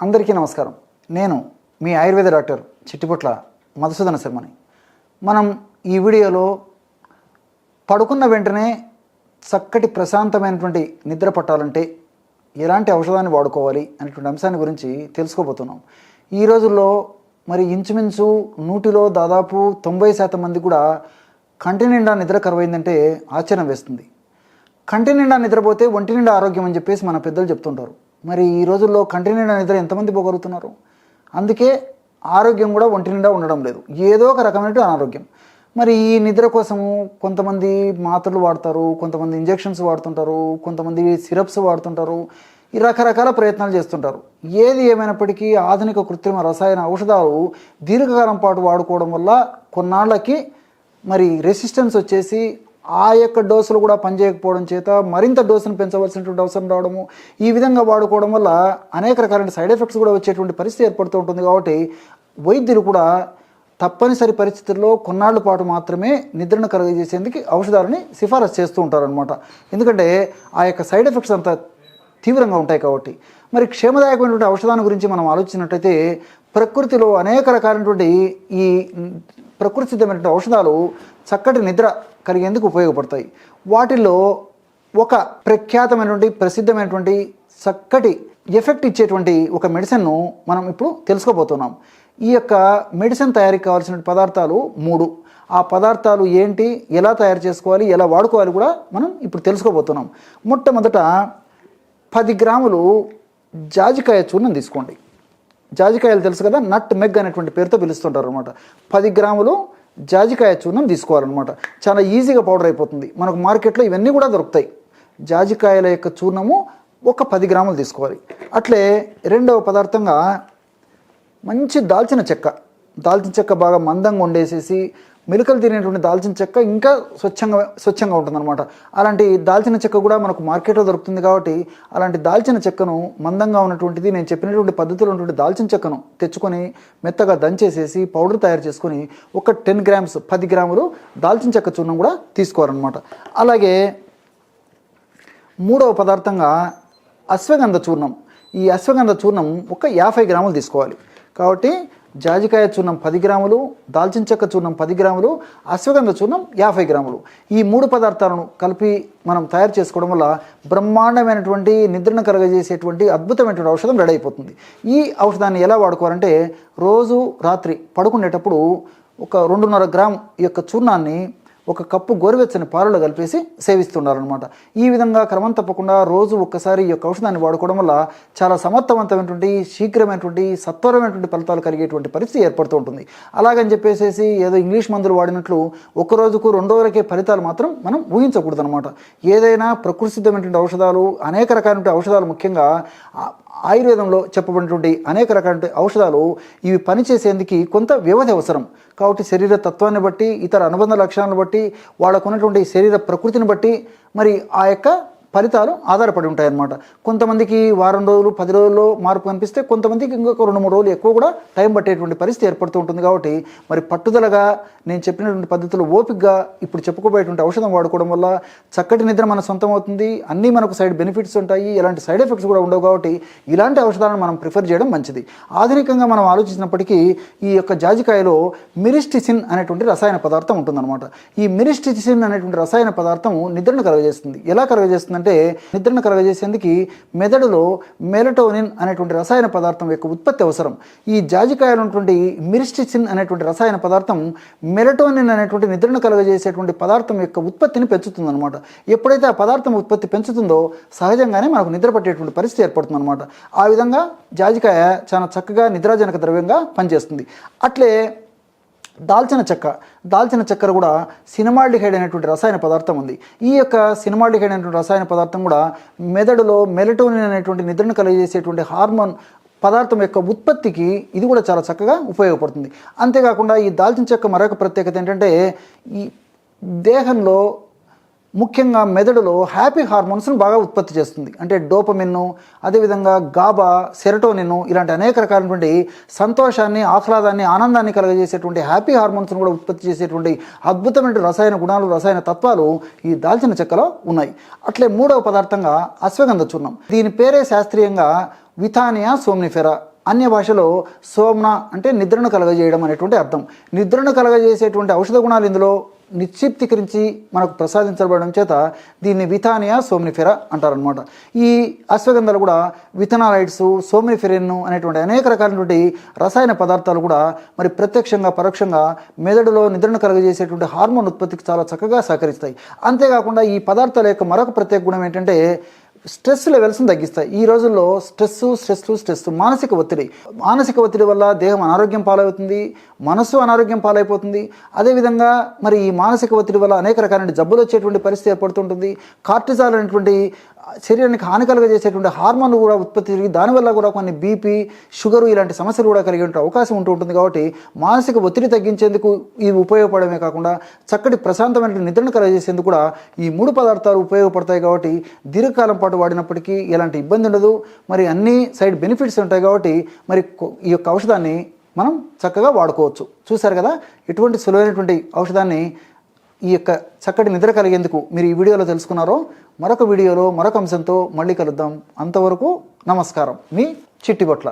అందరికీ నమస్కారం. నేను మీ ఆయుర్వేద డాక్టర్ చిట్టిపుట్ల మధుసూదన శర్మని. మనం ఈ వీడియోలో పడుకున్న వెంటనే చక్కటి ప్రశాంతమైనటువంటి నిద్ర పట్టాలంటే ఎలాంటి ఔషధాన్ని వాడుకోవాలి అనేటువంటి అంశాన్ని గురించి తెలుసుకోబోతున్నాం. ఈ రోజుల్లో మరి ఇంచుమించు నూటిలో దాదాపు తొంభై శాతం మంది కూడా కంటి నిండా నిద్ర కరువైందంటే ఆశ్చర్యం వేస్తుంది. కంటి నిండా నిద్రపోతే ఒంటి నిండా ఆరోగ్యం అని చెప్పేసి మన పెద్దలు చెప్తుంటారు. మరి ఈ రోజుల్లో కంటి నిండా నిద్ర ఎంతమంది పోగలుగుతున్నారు? అందుకే ఆరోగ్యం కూడా ఒంటి నిండా ఉండడం లేదు. ఏదో ఒక రకమైన అనారోగ్యం. మరి ఈ నిద్ర కోసము కొంతమంది మాత్రలు వాడతారు కొంతమంది ఇంజెక్షన్స్ వాడుతుంటారు కొంతమంది సిరప్స్ వాడుతుంటారు ఈ రకరకాల ప్రయత్నాలు చేస్తుంటారు. ఏది ఏమైనప్పటికీ ఆధునిక కృత్రిమ రసాయన ఔషధాలు దీర్ఘకాలం పాటు వాడుకోవడం వల్ల కొన్నాళ్ళకి మరి రెసిస్టెన్స్ వచ్చేసి ఆ యొక్క డోసులు కూడా పనిచేయకపోవడం చేత మరింత డోసును పెంచవలసినటువంటి అవసరం రావడము ఈ విధంగా వాడుకోవడం వల్ల అనేక రకాలైన సైడ్ ఎఫెక్ట్స్ కూడా వచ్చేటువంటి పరిస్థితి ఏర్పడుతూ ఉంటుంది కాబట్టి వైద్యులు కూడా తప్పనిసరి పరిస్థితుల్లో కొన్నాళ్ళ పాటు మాత్రమే నిద్రను కలుగజేసేందుకు ఔషధాలని సిఫారసు చేస్తూ ఉంటారనమాట ఎందుకంటే ఆ యొక్క సైడ్ ఎఫెక్ట్స్ అంత తీవ్రంగా ఉంటాయి కాబట్టి. మరి క్షేమదాయకమైనటువంటి ఔషధాన్ని గురించి మనం ఆలోచించినట్టయితే ప్రకృతిలో అనేక రకాలైనటువంటి ఈ ప్రకృతి సిద్ధమైనటువంటి ఔషధాలు చక్కటి నిద్ర కలిగేందుకు ఉపయోగపడతాయి? వాటిలో ఒక ప్రఖ్యాతమైనటువంటి ప్రసిద్ధమైనటువంటి చక్కటి ఎఫెక్ట్ ఇచ్చేటువంటి ఒక మెడిసిన్ను మనం ఇప్పుడు తెలుసుకోబోతున్నాం. ఈ యొక్క మెడిసిన్ తయారీకి కావాల్సిన పదార్థాలు మూడు. ఆ పదార్థాలు ఏంటి? ఎలా తయారు చేసుకోవాలి? ఎలా వాడుకోవాలి కూడా మనం ఇప్పుడు తెలుసుకోబోతున్నాం. మొట్టమొదట పది గ్రాములు జాజికాయ చూర్ణం తీసుకోండి. జాజికాయలు తెలుసు కదా? నట్ మెగ్ అనేటువంటి పేరుతో పిలుస్తుంటారు అనమాట పది గ్రాములు జాజికాయ చూర్ణం తీసుకోవాలన్నమాట. చాలా ఈజీగా పౌడర్ అయిపోతుంది. మనకు మార్కెట్లో ఇవన్నీ కూడా దొరుకుతాయి. జాజికాయల యొక్క చూర్ణము ఒక పది గ్రాములు తీసుకోవాలి. అట్లే రెండవ పదార్థంగా మంచి దాల్చిన చెక్క. దాల్చిన చెక్క బాగా మందంగా వండేసేసి మెలికలు తినేటువంటి దాల్చిన చెక్క ఇంకా స్వచ్ఛంగా స్వచ్ఛంగా ఉంటుందన్నమాట. అలాంటి దాల్చిన చెక్క కూడా మనకు మార్కెట్లో దొరుకుతుంది కాబట్టి అలాంటి దాల్చిన చెక్కను మందంగా ఉన్నటువంటిది నేను చెప్పినటువంటి పద్ధతిలో ఉన్నటువంటి దాల్చిన చెక్కను తెచ్చుకొని మెత్తగా దంచేసేసి పౌడర్ తయారు చేసుకొని ఒక టెన్ గ్రామ్స్ పది గ్రాములు దాల్చిన చెక్క చూర్ణం కూడా తీసుకోవాలన్నమాట. అలాగే మూడవ పదార్థంగా అశ్వగంధ చూర్ణం. ఈ అశ్వగంధ చూర్ణం ఒక యాభై గ్రాములు తీసుకోవాలి. కాబట్టి జాజికాయ చూర్ణం పది గ్రాములు దాల్చిన చెక్క చూర్ణం పది గ్రాములు అశ్వగంధ చూర్ణం యాభై గ్రాములు. ఈ మూడు పదార్థాలను కలిపి మనం తయారు చేసుకోవడం వల్ల బ్రహ్మాండమైనటువంటి నిద్రను కలగజేసేటువంటి అద్భుతమైనటువంటి ఔషధం రెడీ అయిపోతుంది. ఈ ఔషధాన్ని ఎలా వాడుకోవాలంటే రోజు రాత్రి పడుకునేటప్పుడు ఒక రెండున్నర గ్రామ్ ఈ యొక్క చూర్ణాన్ని ఒక కప్పు గోరువెచ్చని పాలలో కలిపేసి సేవిస్తున్నారనమాట ఈ విధంగా క్రమం తప్పకుండా రోజు ఒక్కసారి ఈ యొక్క ఔషధాన్ని వాడుకోవడం వల్ల చాలా సమర్థవంతమైనటువంటి శీఘ్రమైనటువంటి సత్వరమైనటువంటి ఫలితాలు కలిగేటువంటి పరిస్థితి ఏర్పడుతూ ఉంటుంది. అలాగని చెప్పేసి ఏదో ఇంగ్లీష్ మందులు వాడినట్లు ఒక రోజుకు రెండో వరకే ఫలితాలు మాత్రం మనం ఊహించకూడదు అనమాట ఏదైనా ప్రకృతి సిద్ధమైనటువంటి ఔషధాలు అనేక రకాలైన ఔషధాలు ముఖ్యంగా ఆయుర్వేదంలో చెప్పబడినటువంటి అనేక రకాల ఔషధాలు ఇవి పనిచేసేందుకు కొంత వ్యవధి అవసరం. కాబట్టి శరీర తత్వాన్ని బట్టి ఇతర అనుబంధ లక్షణాలను బట్టి వాళ్ళకున్నటువంటి శరీర ప్రకృతిని బట్టి మరి ఆ యొక్క ఫలితాలు ఆధారపడి ఉంటాయన్నమాట. కొంతమందికి వారం రోజులు పది రోజుల్లో మార్పు కనిపిస్తే కొంతమందికి ఇంకొక రెండు మూడు రోజులు ఎక్కువ కూడా టైం పట్టేటువంటి పరిస్థితి ఏర్పడుతూ ఉంటుంది కాబట్టి మరి పట్టుదలగా నేను చెప్పినటువంటి పద్ధతులు ఓపికగా ఇప్పుడు చెప్పుకోబోయేటువంటి ఔషధం వాడుకోవడం వల్ల చక్కటి నిద్ర మన సొంతం అవుతుంది. అన్నీ మనకు సైడ్ బెనిఫిట్స్ ఉంటాయి. ఎలాంటి సైడ్ ఎఫెక్ట్స్ కూడా ఉండవు కాబట్టి ఇలాంటి ఔషధాలను మనం ప్రిఫర్ చేయడం మంచిది. ఆధునికంగా మనం ఆలోచించినప్పటికీ ఈ యొక్క జాజికాయలో మిరిస్టిసిన్ అనేటువంటి రసాయన పదార్థం ఉంటుందన్నమాట. ఈ మిరిస్టిసిన్ అనేటువంటి రసాయన పదార్థం నిద్రను కలుగజేస్తుంది. ఎలా చేస్తుందంటే నిద్రను కలుగజేసేందుకు మెదడులో మెలటోనిన్ అనేటువంటి రసాయన పదార్థం యొక్క ఉత్పత్తి అవసరం. ఈ జాజికాయలు ఉన్నటువంటి మిరిస్టిసిన్ అనేటువంటి రసాయన పదార్థం మెలటోనిన్ అనేటువంటి నిద్రను కలుగజేసేటువంటి పదార్థం యొక్క ఉత్పత్తిని పెంచుతుంది అనమాట ఎప్పుడైతే ఆ పదార్థం ఉత్పత్తి పెంచుతుందో సహజంగానే మనకు నిద్ర పట్టేటువంటి పరిస్థితి ఏర్పడుతుంది అనమాట ఆ విధంగా జాజికాయ చాలా చక్కగా నిద్రాజనక ద్రవ్యంగా పనిచేస్తుంది. అట్లే దాల్చిన చెక్క దాల్చిన చక్కెర కూడా సినిమాల్డిహైడ్ అనేటువంటి రసాయన పదార్థం ఉంది. ఈ యొక్క సినిమాల్డిహైడ్ అనేటువంటి రసాయన పదార్థం కూడా మెదడులో మెలటోనిన్ అనేటువంటి నిద్రను కలిగజేసేటువంటి హార్మోన్ పదార్థం యొక్క ఉత్పత్తికి ఇది కూడా చాలా చక్కగా ఉపయోగపడుతుంది. అంతేకాకుండా ఈ దాల్చిన చెక్క మరొక ప్రత్యేకత ఏంటంటే ఈ దేహంలో ముఖ్యంగా మెదడులో హ్యాపీ హార్మోన్స్ను బాగా ఉత్పత్తి చేస్తుంది. అంటే డోపమిన్ను అదేవిధంగా గాబా సెరటోనిన్ ఇలాంటి అనేక రకాలైనటువంటి సంతోషాన్ని ఆహ్లాదాన్ని ఆనందాన్ని కలగజేసేటువంటి హ్యాపీ హార్మోన్స్ను కూడా ఉత్పత్తి చేసేటువంటి అద్భుతమైన రసాయన గుణాలు రసాయన తత్వాలు ఈ దాల్చిన చెక్కలో ఉన్నాయి. అట్లే మూడవ పదార్థంగా అశ్వగంధ చూర్ణం. దీని పేరే శాస్త్రీయంగా విథానియా సోమ్నిఫెరా. అన్య భాషలో సోమ్న అంటే నిద్రను కలగజేయడం అనేటువంటి అర్థం. నిద్రను కలగజేసేటువంటి ఔషధ గుణాలు ఇందులో నిక్షిప్తీకరించి మనకు ప్రసాదించబడడం చేత దీన్ని విథానియా సోమ్నిఫెరా అంటారనమాట ఈ అశ్వగంధాలు కూడా విథనాలైడ్స్ సోమ్నిఫెరిన్ అనేటువంటి అనేక రకాలైనటువంటి రసాయన పదార్థాలు కూడా మరి ప్రత్యక్షంగా పరోక్షంగా మెదడులో నిద్రను కలుగజేసేటువంటి హార్మోన్ ఉత్పత్తికి చాలా చక్కగా సహకరిస్తాయి. అంతేకాకుండా ఈ పదార్థాల యొక్క మరొక ప్రత్యేక గుణం ఏంటంటే స్ట్రెస్ లెవెల్స్ని తగ్గిస్తాయి. ఈ రోజుల్లో స్ట్రెస్ స్ట్రెస్ స్ట్రెస్ మానసిక ఒత్తిడి. మానసిక ఒత్తిడి వల్ల దేహం అనారోగ్యం పాలవుతుంది మనసు అనారోగ్యం పాలైపోతుంది. అదేవిధంగా మరి ఈ మానసిక ఒత్తిడి వల్ల అనేక రకాలైన జబ్బులు వచ్చేటువంటి పరిస్థితి ఏర్పడుతుంటుంది. కార్టిజాల్ అనేటువంటి శరీరానికి హాని కలుగజేసేటువంటి హార్మోన్లు కూడా ఉత్పత్తి జరిగి దానివల్ల కూడా కొన్ని బీపీ షుగరు ఇలాంటి సమస్యలు కూడా కలిగి ఉంటే అవకాశం ఉంటూ ఉంటుంది కాబట్టి మానసిక ఒత్తిడి తగ్గించేందుకు ఇవి ఉపయోగపడమే కాకుండా చక్కటి ప్రశాంతమైన నిద్రను కలగజేసేందుకు కూడా ఈ మూడు పదార్థాలు ఉపయోగపడతాయి కాబట్టి దీర్ఘకాలం పాటు వాడినప్పటికీ ఎలాంటి ఇబ్బంది ఉండదు. మరి అన్ని సైడ్ బెనిఫిట్స్ ఉంటాయి కాబట్టి మరి ఈ యొక్క ఔషధాన్ని మనం చక్కగా వాడుకోవచ్చు. చూశారు కదా? ఇటువంటి సులువైనటువంటి ఔషధాన్ని ఈ యొక్క చక్కటి నిద్ర కలిగేందుకు మీరు ఈ వీడియోలో తెలుసుకున్నారో మరొక వీడియోలో మరొక అంశంతో మళ్ళీ కలుద్దాం. అంతవరకు నమస్కారం. మీ చిట్టిబొట్ల.